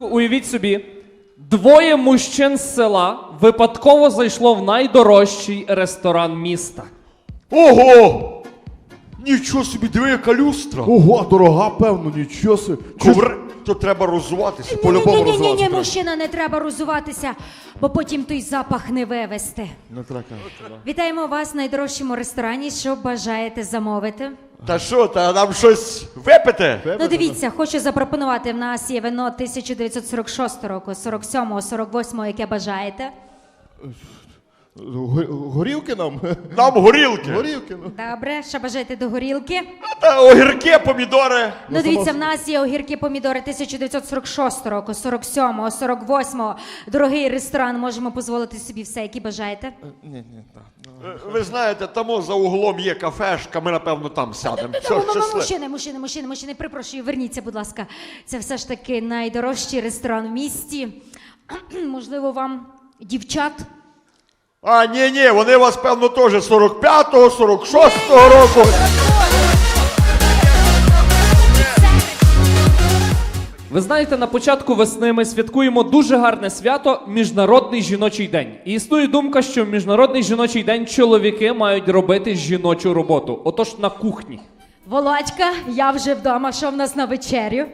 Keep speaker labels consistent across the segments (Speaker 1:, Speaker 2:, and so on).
Speaker 1: Уявіть собі, двоє мужчин з села випадково зайшло в найдорожчий ресторан міста.
Speaker 2: Ого! Нічого собі, диви, яка люстра.
Speaker 3: Ого, дорога, певно, нічого собі.
Speaker 2: Коври, то треба роззуватися, по-любому
Speaker 4: Ні, ні, ні, ні,
Speaker 2: треба.
Speaker 4: мужчина, не треба розуватися, бо потім той запах не вивезти.
Speaker 3: Не треба.
Speaker 4: Вітаємо вас в найдорожчому ресторані. Що бажаєте замовити?
Speaker 2: Та що, та нам щось випити?
Speaker 4: Ну дивіться, хочу запропонувати. В нас є вино 1946 року, 47-го, 48-го, яке бажаєте.
Speaker 3: Го- Горілки нам?
Speaker 2: Нам горілки.
Speaker 3: Горілки, ну.
Speaker 4: Добре, що бажаєте до горілки?
Speaker 2: Та огірки, помідори.
Speaker 4: Ну дивіться, в нас є огірки помідори 1946 року, 47-го, 48-го. Дорогий ресторан, можемо дозволити собі все, які бажаєте.
Speaker 3: Ні, ні, так.
Speaker 2: Е, Ви знаєте, там за углом є кафешка, ми напевно там сядемо. Все,
Speaker 4: Ну, ну,
Speaker 2: щасливо.
Speaker 4: мужчини, мужчини, мужчини, мужчини, припрошую, верніться, будь ласка. Це все ж таки найдорожчий ресторан в місті. Можливо, вам дівчат?
Speaker 2: А, ні, ні, вони вас, певно, теж 45-го, 46-го року.
Speaker 1: Ви знаєте, на початку весни ми святкуємо дуже гарне свято Міжнародний жіночий день. І існує думка, що в Міжнародний жіночий день чоловіки мають робити жіночу роботу. Отож на кухні.
Speaker 4: Володька, я вже вдома. Що в нас на вечерю?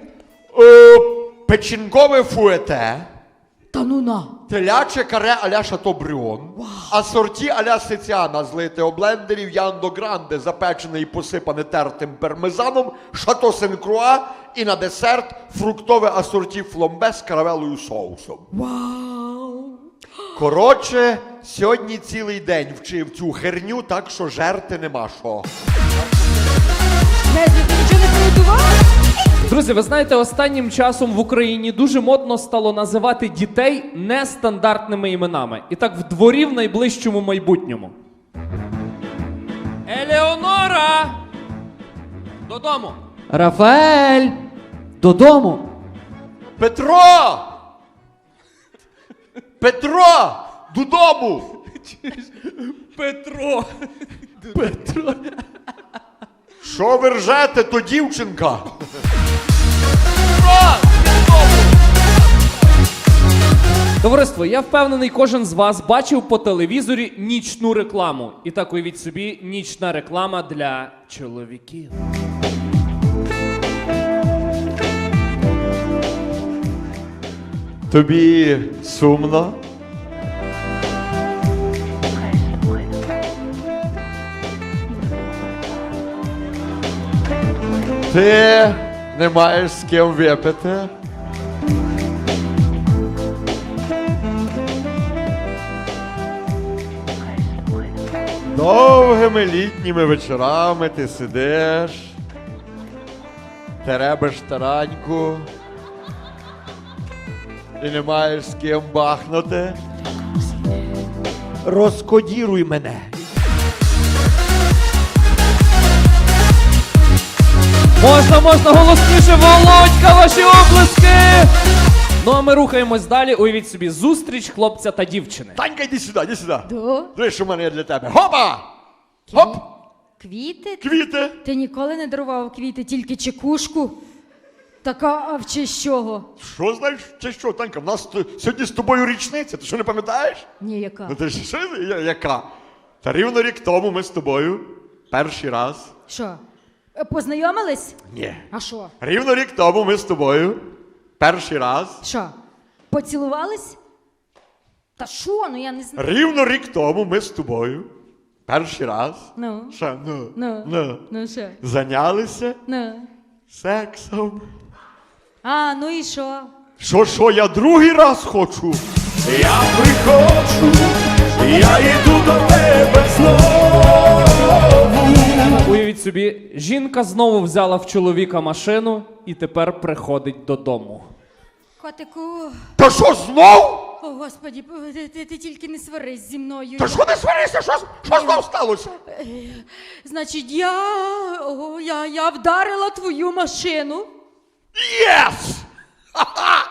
Speaker 2: Е, печінкове фуете,
Speaker 4: Та ну на.
Speaker 2: Теляче каре аля Шатобріон, асорті аля Сиціана, злите у блендері в Яндо Гранде, запечене і посипане тертим пармезаном, шато Сен-Круа і на десерт фруктове асорті фломбе з каравелою соусом.
Speaker 4: Вау!
Speaker 2: Коротше, сьогодні цілий день вчив цю херню, так що жерти нема що.
Speaker 4: Нічого не приготував?
Speaker 1: Друзі, ви знаєте, останнім часом в Україні дуже модно стало називати дітей нестандартними іменами. І так в дворі в найближчому майбутньому. Елеонора! Додому!
Speaker 5: Рафаель! Додому!
Speaker 2: Петро! Петро! Додому!
Speaker 1: Петро!
Speaker 2: Петро! Що ви ржете, то дівчинка?
Speaker 1: Товариство, я впевнений, кожен з вас бачив по телевізорі нічну рекламу. І так уявіть собі, нічна реклама для чоловіків.
Speaker 2: Тобі сумно? Ти не маєш з ким випити? Довгими літніми вечорами ти сидиш, теребиш тараньку і не маєш з ким бахнути. Розкодіруй мене.
Speaker 1: Можна, можна голосніше, Володька, ваші оплески! Ну а ми рухаємось далі. Уявіть собі зустріч хлопця та дівчини.
Speaker 2: Танька, йди сюди, йди сюди.
Speaker 4: До.
Speaker 2: Дивись, що в мене є для тебе. Хопа! Хоп!
Speaker 4: Квіти?
Speaker 2: Квіти!
Speaker 4: Ти ніколи не дарував квіти, тільки чекушку. Така, а в честь чого?
Speaker 2: Що знаєш, чи що, Танька, в нас т- сьогодні з тобою річниця, ти що не пам'ятаєш?
Speaker 4: Ні, яка.
Speaker 2: Ну ти ж що, я- яка? Та рівно рік тому ми з тобою перший раз.
Speaker 4: Що? Е, Познайомились?
Speaker 2: Ні.
Speaker 4: А що?
Speaker 2: Рівно рік тому ми з тобою перший раз.
Speaker 4: Що? Поцілувались? Та що? Ну я не знаю.
Speaker 2: Рівно рік тому ми з тобою перший раз.
Speaker 4: Ну.
Speaker 2: Що, ну,
Speaker 4: Ну.
Speaker 2: ну,
Speaker 4: Ну що?
Speaker 2: зайнялися
Speaker 4: Ну.
Speaker 2: сексом.
Speaker 4: А, ну і що?
Speaker 2: Що, що, я другий раз хочу? Я приходжу, я йду до тебе знову.
Speaker 1: Уявіть собі, жінка знову взяла в чоловіка машину і тепер приходить додому.
Speaker 4: Котику,
Speaker 2: Та що знов?
Speaker 4: о господі, ти, ти, ти тільки не сварись зі мною.
Speaker 2: Та що не сварися? Що, що знов сталося?
Speaker 4: Значить, я, о, я, я вдарила твою машину.
Speaker 2: Єс! Ха-ха!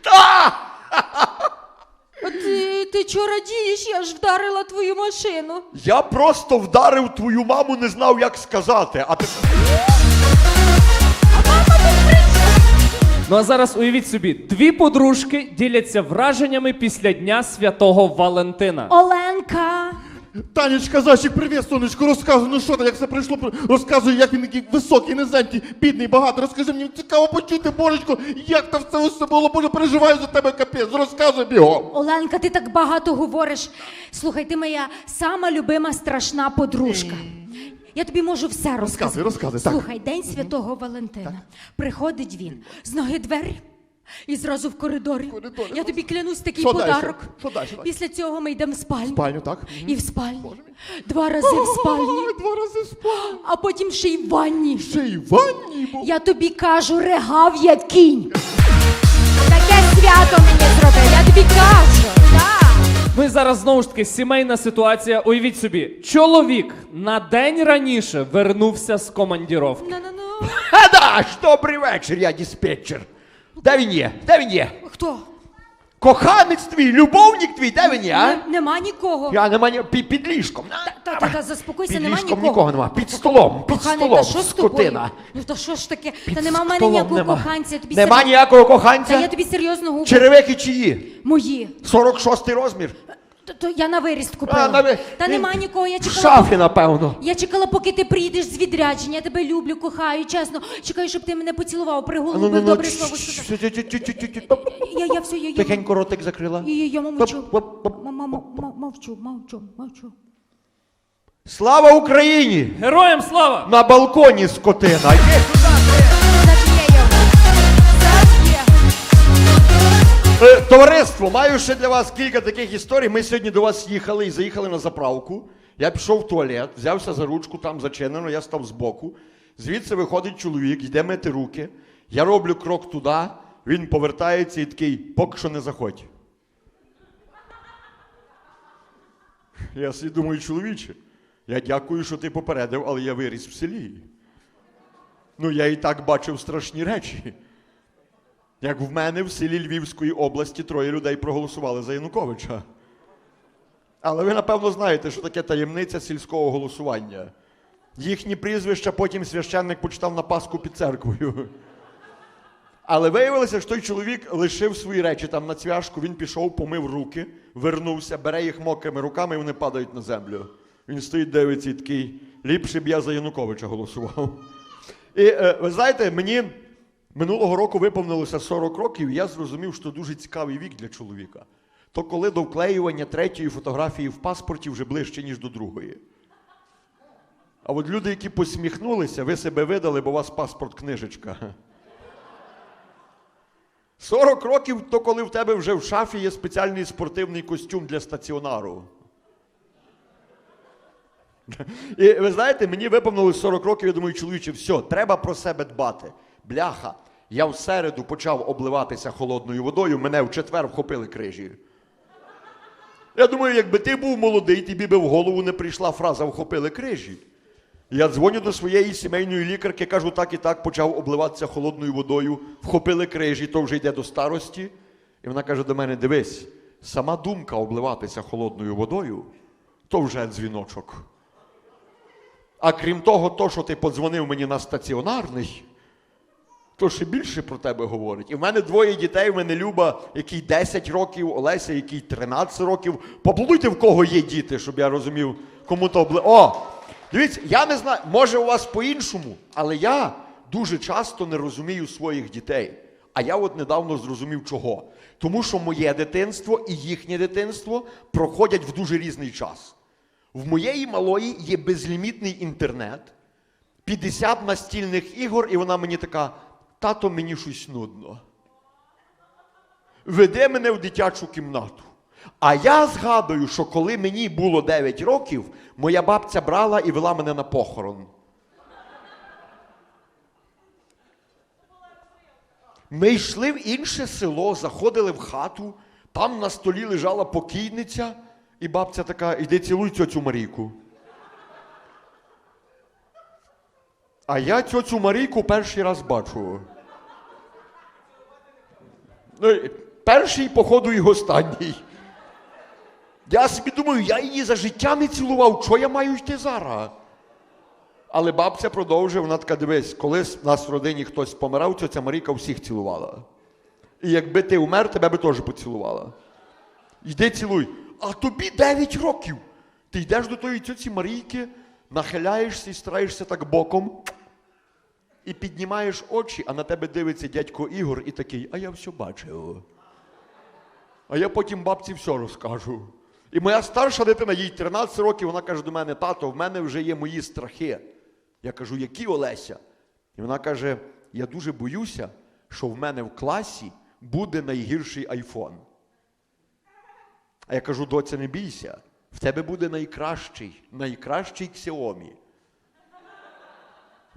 Speaker 2: Та!
Speaker 4: А ти, ти чого радієш? Я ж вдарила твою машину.
Speaker 2: Я просто вдарив твою маму, не знав, як сказати. А ти.
Speaker 1: Ну а зараз уявіть собі, дві подружки діляться враженнями після Дня Святого Валентина.
Speaker 4: Оленка.
Speaker 3: Танечка, зайчик, привіт, сонечко, розказуй, ну що ти, як все прийшло, розказуй, як він такий високий, низенький, бідний, багатий, розкажи мені, цікаво почути, божечко, як там це все було, боже, переживаю за тебе капець, розказуй бігом.
Speaker 4: Оленка, ти так багато говориш. Слухай, ти моя сама любима страшна подружка. Я тобі можу все розказати.
Speaker 3: розказуй, так.
Speaker 4: Слухай, День Святого Валентина. Приходить він, з ноги двері. І зразу в коридорі.
Speaker 3: коридорі.
Speaker 4: Я тобі клянусь такий
Speaker 3: Що дальше?
Speaker 4: подарок.
Speaker 3: Що дальше?
Speaker 4: Після цього ми йдемо в спальню.
Speaker 3: Спальню, так?
Speaker 4: І в спальні. Два рази в спальні,
Speaker 3: Ой, Два рази спав.
Speaker 4: а потім ще й в ванні.
Speaker 3: Ще й в ванні був.
Speaker 4: Я тобі кажу, регав як кінь. Таке свято мені зробив, я тобі кажу. Так.
Speaker 1: Ну і зараз знову ж таки сімейна ситуація. Уявіть собі, чоловік на день раніше вернувся з командіровки.
Speaker 4: Ну-ну-ну.
Speaker 2: Гадаш, добрий вечір, я диспетчер. Де він є? Де він є?
Speaker 4: Хто?
Speaker 2: Коханець твій, любовник твій, де він є, а?
Speaker 4: Не- Нема нікого.
Speaker 2: Я нема ні під, під ліжком.
Speaker 4: Та, та, та, заспокойся,
Speaker 2: Під
Speaker 4: нема
Speaker 2: ліжком
Speaker 4: нікого.
Speaker 2: нікого нема. Під столом, під
Speaker 4: Коханий,
Speaker 2: столом,
Speaker 4: та що з тобою?
Speaker 2: скотина.
Speaker 4: Ну то що ж таке?
Speaker 2: Під
Speaker 4: та нема в мене
Speaker 2: столом
Speaker 4: ніякого
Speaker 2: нема.
Speaker 4: коханця. Я тобі
Speaker 2: Нема
Speaker 4: серйозно-
Speaker 2: ніякого
Speaker 4: Та я
Speaker 2: коханця?
Speaker 4: тобі серйозно говорю.
Speaker 2: Черевики чиї?
Speaker 4: Мої.
Speaker 2: 46 розмір.
Speaker 4: То, я на виріст купила.
Speaker 2: А, на ви-
Speaker 4: Та
Speaker 2: Він
Speaker 4: нема нікого, я чекала.
Speaker 2: шафі, напевно.
Speaker 4: Я чекала, поки ти приїдеш з відрядження. Я тебе люблю, кохаю, чесно. Чекаю, щоб ти мене поцілував, приголубив, добре слово сказав. Я, я все, я, я,
Speaker 2: Тихенько ротик закрила.
Speaker 4: я, я, я мовчу. Мовчу, мовчу, мовчу.
Speaker 2: Слава Україні!
Speaker 1: Героям слава!
Speaker 2: На балконі скотина. Йди сюди. Товариство, маю ще для вас кілька таких історій. Ми сьогодні до вас їхали і заїхали на заправку. Я пішов в туалет, взявся за ручку, там зачинено, я став збоку. Звідси виходить чоловік, йде мити руки. Я роблю крок туди, він повертається і такий, поки що не заходь. Я собі думаю, чоловіче, я дякую, що ти попередив, але я виріс в селі. Ну, я і так бачив страшні речі. Як в мене в селі Львівської області троє людей проголосували за Януковича. Але ви, напевно, знаєте, що таке таємниця сільського голосування. Їхні прізвища потім священник почитав на Пасху під церквою. Але виявилося, що той чоловік лишив свої речі там на цвяшку, він пішов, помив руки, вернувся, бере їх мокрими руками, і вони падають на землю. Він стоїть, дивиться і такий, ліпше б я за Януковича голосував. І е, ви знаєте, мені минулого року виповнилося 40 років, і я зрозумів, що дуже цікавий вік для чоловіка. То коли до вклеювання третьої фотографії в паспорті вже ближче, ніж до другої. А от люди, які посміхнулися, ви себе видали, бо у вас паспорт книжечка. 40 років то коли в тебе вже в шафі є спеціальний спортивний костюм для стаціонару. І ви знаєте, мені виповнилось 40 років, я думаю, чоловіче, все, треба про себе дбати. Бляха, я в середу почав обливатися холодною водою, мене в четвер вхопили крижі. Я думаю, якби ти був молодий, тобі би в голову не прийшла фраза вхопили крижі. Я дзвоню до своєї сімейної лікарки, кажу, так і так, почав обливатися холодною водою, вхопили крижі, то вже йде до старості. І вона каже до мене: дивись, сама думка обливатися холодною водою, то вже дзвіночок. А крім того, то, що ти подзвонив мені на стаціонарний, то ще більше про тебе говорить. І в мене двоє дітей, в мене Люба, який 10 років, Олеся, який 13 років. Поплодуйте, в кого є діти, щоб я розумів, кому то обли... О! Дивіться, я не знаю, може у вас по-іншому, але я дуже часто не розумію своїх дітей. А я от недавно зрозумів чого. Тому що моє дитинство і їхнє дитинство проходять в дуже різний час. В моєї малої є безлімітний інтернет, 50 настільних ігор, і вона мені така: тато, мені щось нудно. Веде мене в дитячу кімнату. А я згадую, що коли мені було 9 років, моя бабця брала і вела мене на похорон. Ми йшли в інше село, заходили в хату, там на столі лежала покійниця, і бабця така, іди цілуй цю Марійку. А я цю Марійку перший раз бачу. Ну, перший, походу, і останній. Я собі думаю, я її за життя не цілував, що я маю йти зараз? Але бабця продовжує, вона така дивись, колись в нас в родині хтось помирав, ця Марійка всіх цілувала. І якби ти умер, тебе би теж поцілувала. Йди цілуй. А тобі 9 років. Ти йдеш до тої цьоці Марійки, нахиляєшся і стараєшся так боком. І піднімаєш очі, а на тебе дивиться дядько Ігор і такий, а я все бачив. А я потім бабці все розкажу. І моя старша дитина, їй 13 років, вона каже до мене, тато, в мене вже є мої страхи. Я кажу, які Олеся? І вона каже: я дуже боюся, що в мене в класі буде найгірший айфон. А я кажу, доця, не бійся, в тебе буде найкращий, найкращий Xiaomi.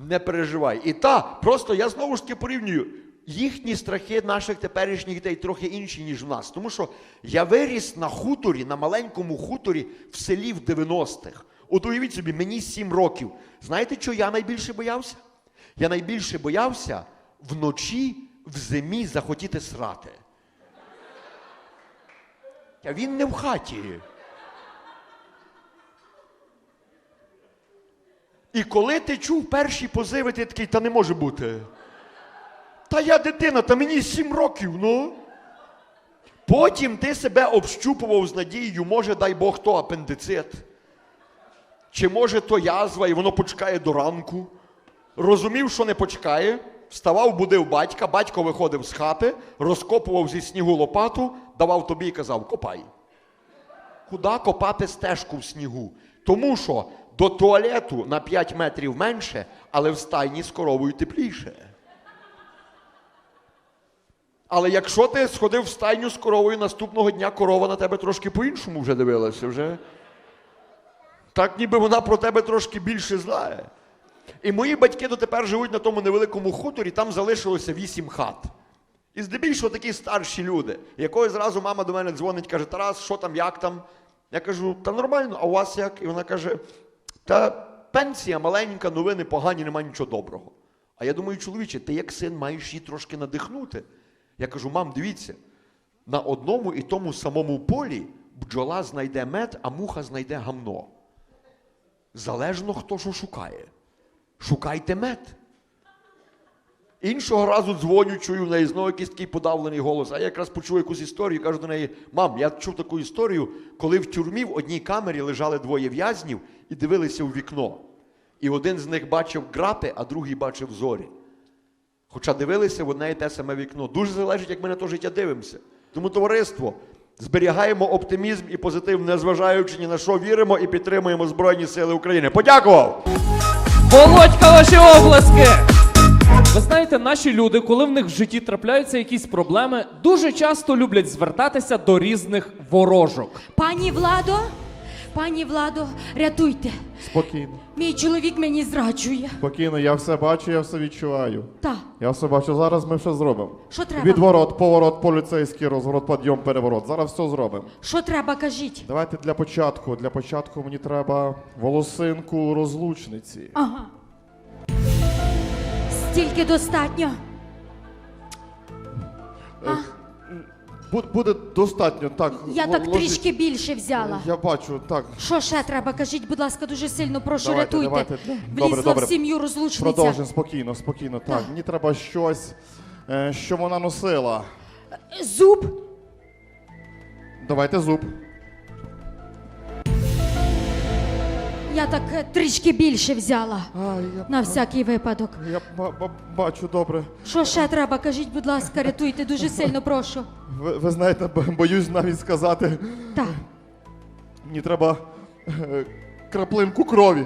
Speaker 2: Не переживай. І та, просто я знову ж таки порівнюю. Їхні страхи наших теперішніх дітей трохи інші, ніж в нас. Тому що я виріс на хуторі, на маленькому хуторі в селі в 90-х. От уявіть собі, мені 7 років. Знаєте, що я найбільше боявся? Я найбільше боявся вночі в зимі захотіти срати. А він не в хаті. І коли ти чув перші позиви, ти такий, та не може бути. Та я дитина, та мені сім років, ну. Потім ти себе общупував з надією, може, дай Бог, то апендицит. Чи може то язва, і воно почекає до ранку. Розумів, що не почекає, вставав, будив батька, батько виходив з хати, розкопував зі снігу лопату, давав тобі і казав, копай. Куди копати стежку в снігу? Тому що до туалету на 5 метрів менше, але в стайні з коровою тепліше. Але якщо ти сходив в стайню з коровою, наступного дня корова на тебе трошки по-іншому вже дивилася. вже. Так ніби вона про тебе трошки більше знає. І мої батьки дотепер живуть на тому невеликому хуторі, там залишилося вісім хат. І здебільшого такі старші люди. Якої зразу мама до мене дзвонить, каже, Тарас, що там, як там? Я кажу, та нормально, а у вас як? І вона каже, та пенсія маленька, новини погані, нема нічого доброго. А я думаю, чоловіче, ти як син маєш її трошки надихнути. Я кажу, мам, дивіться, на одному і тому самому полі бджола знайде мед, а муха знайде гамно. Залежно хто що шукає. Шукайте мед. Іншого разу дзвоню, чую в неї знову якийсь такий подавлений голос. А я якраз почув якусь історію кажу до неї: мам, я чув таку історію, коли в тюрмі в одній камері лежали двоє в'язнів і дивилися у вікно. І один з них бачив грати, а другий бачив зорі. Хоча дивилися в одне і те саме вікно. Дуже залежить, як ми на то життя дивимося. Тому, товариство, зберігаємо оптимізм і позитив, незважаючи ні на що віримо і підтримуємо Збройні Сили України. Подякував!
Speaker 1: Володька, ваші обласки! Ви знаєте, наші люди, коли в них в житті трапляються якісь проблеми, дуже часто люблять звертатися до різних ворожок.
Speaker 4: Пані Владо, пані Владо, рятуйте.
Speaker 3: Спокійно.
Speaker 4: Мій чоловік мені зраджує.
Speaker 3: Спокійно, я все бачу, я все відчуваю.
Speaker 4: Та,
Speaker 3: Я все бачу. Зараз ми все зробимо.
Speaker 4: що треба?
Speaker 3: Відворот, поворот, поліцейський розворот, підйом, переворот. Зараз все зробимо.
Speaker 4: Що треба, кажіть?
Speaker 3: Давайте для початку. Для початку мені треба волосинку розлучниці.
Speaker 4: Ага. Стільки достатньо.
Speaker 3: Бу- Буде достатньо, так.
Speaker 4: Я
Speaker 3: л-
Speaker 4: так
Speaker 3: ложіть.
Speaker 4: трішки більше взяла.
Speaker 3: Я бачу, так.
Speaker 4: Що ще треба? Кажіть, будь ласка, дуже сильно прошу,
Speaker 3: Давайте,
Speaker 4: рятуйте.
Speaker 3: давайте.
Speaker 4: Влізла
Speaker 3: Добре,
Speaker 4: в сім'ю розлучниця.
Speaker 3: Продовжуємо спокійно, спокійно. Так,
Speaker 4: Так.
Speaker 3: мені треба щось, е, що вона носила.
Speaker 4: Зуб.
Speaker 3: Давайте зуб.
Speaker 4: Я так е, трішки більше взяла.
Speaker 3: А, я,
Speaker 4: На всякий випадок.
Speaker 3: я ба- ба- бачу добре.
Speaker 4: Що ще треба? Кажіть, будь ласка, рятуйте, дуже сильно прошу.
Speaker 3: Ви, ви знаєте, бо- боюсь навіть сказати,
Speaker 4: Так.
Speaker 3: мені треба е, краплинку крові.